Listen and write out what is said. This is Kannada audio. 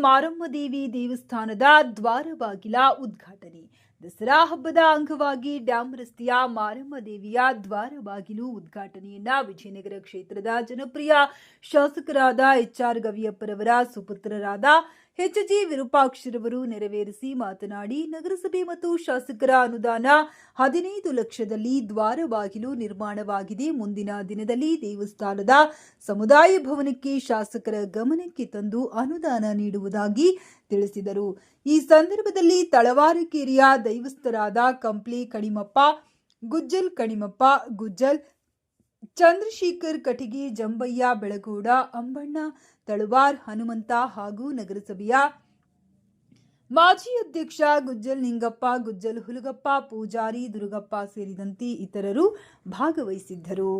ಮಾರಮ್ಮ ದೇವಿ ದೇವಸ್ಥಾನದ ದ್ವಾರ ಬಾಗಿಲ ಉದ್ಘಾಟನೆ. ದಸರಾ ಹಬ್ಬದ ಅಂಗವಾಗಿ ಡ್ಯಾಂ ರಸ್ತೆಯ ಮಾರಮ್ಮ ದೇವಿಯ ದ್ವಾರ ಬಾಗಿಲು ಉದ್ಘಾಟನೆಯನ್ನ ವಿಜಯನಗರ ಕ್ಷೇತ್ರದ ಜನಪ್ರಿಯ ಶಾಸಕರಾದ ಎಚ್ ಆರ್ ಗವಿಯಪ್ಪರವರ ಸುಪುತ್ರರಾದ ಎಚ್ ಜಿ ವಿರೂಪಾಕ್ಷರವರು ನೆರವೇರಿಸಿ ಮಾತನಾಡಿ ನಗರಸಭೆ ಮತ್ತು ಶಾಸಕರ ಅನುದಾನ ಹದಿನೈದು ಲಕ್ಷದಲ್ಲಿ ದ್ವಾರ ಬಾಗಿಲು ನಿರ್ಮಾಣವಾಗಿದೆ. ಮುಂದಿನ ದಿನದಲ್ಲಿ ದೇವಸ್ಥಾನದ ಸಮುದಾಯ ಭವನಕ್ಕೆ ಶಾಸಕರ ಗಮನಕ್ಕೆ ತಂದು ಅನುದಾನ ನೀಡುವುದಾಗಿ ತಿಳಿಸಿದರು. ಈ ಸಂದರ್ಭದಲ್ಲಿ ತಳವಾರಕೇರಿಯ ದೈವಸ್ಥರಾದ ಕಂಪ್ಲಿ ಕಣಿಮಪ್ಪ, ಗುಜ್ಜಲ್ ಕಣಿಮಪ್ಪ, ಗುಜ್ಜಲ್ ಚಂದ್ರಶೇಖರ್ ಕಟಿಗಿ ಜಂಬಯ್ಯ ಬೆಳಗೌಡ, ಅಂಬಣ್ಣ, ತಳವಾರ್, ಹನುಮಂತ ಹಾಗೂ ನಗರಸಭೆಯ ಮಾಜಿ ಅಧ್ಯಕ್ಷ ಗುಜ್ಜಲ್ ನಿಂಗಪ್ಪ, ಗುಜ್ಜಲ್ ಹುಲಗಪ್ಪ, ಪೂಜಾರಿ ದುರುಗಪ್ಪ ಸೇರಿದಂತೆ ಇತರರು ಭಾಗವಹಿಸಿದ್ದರು.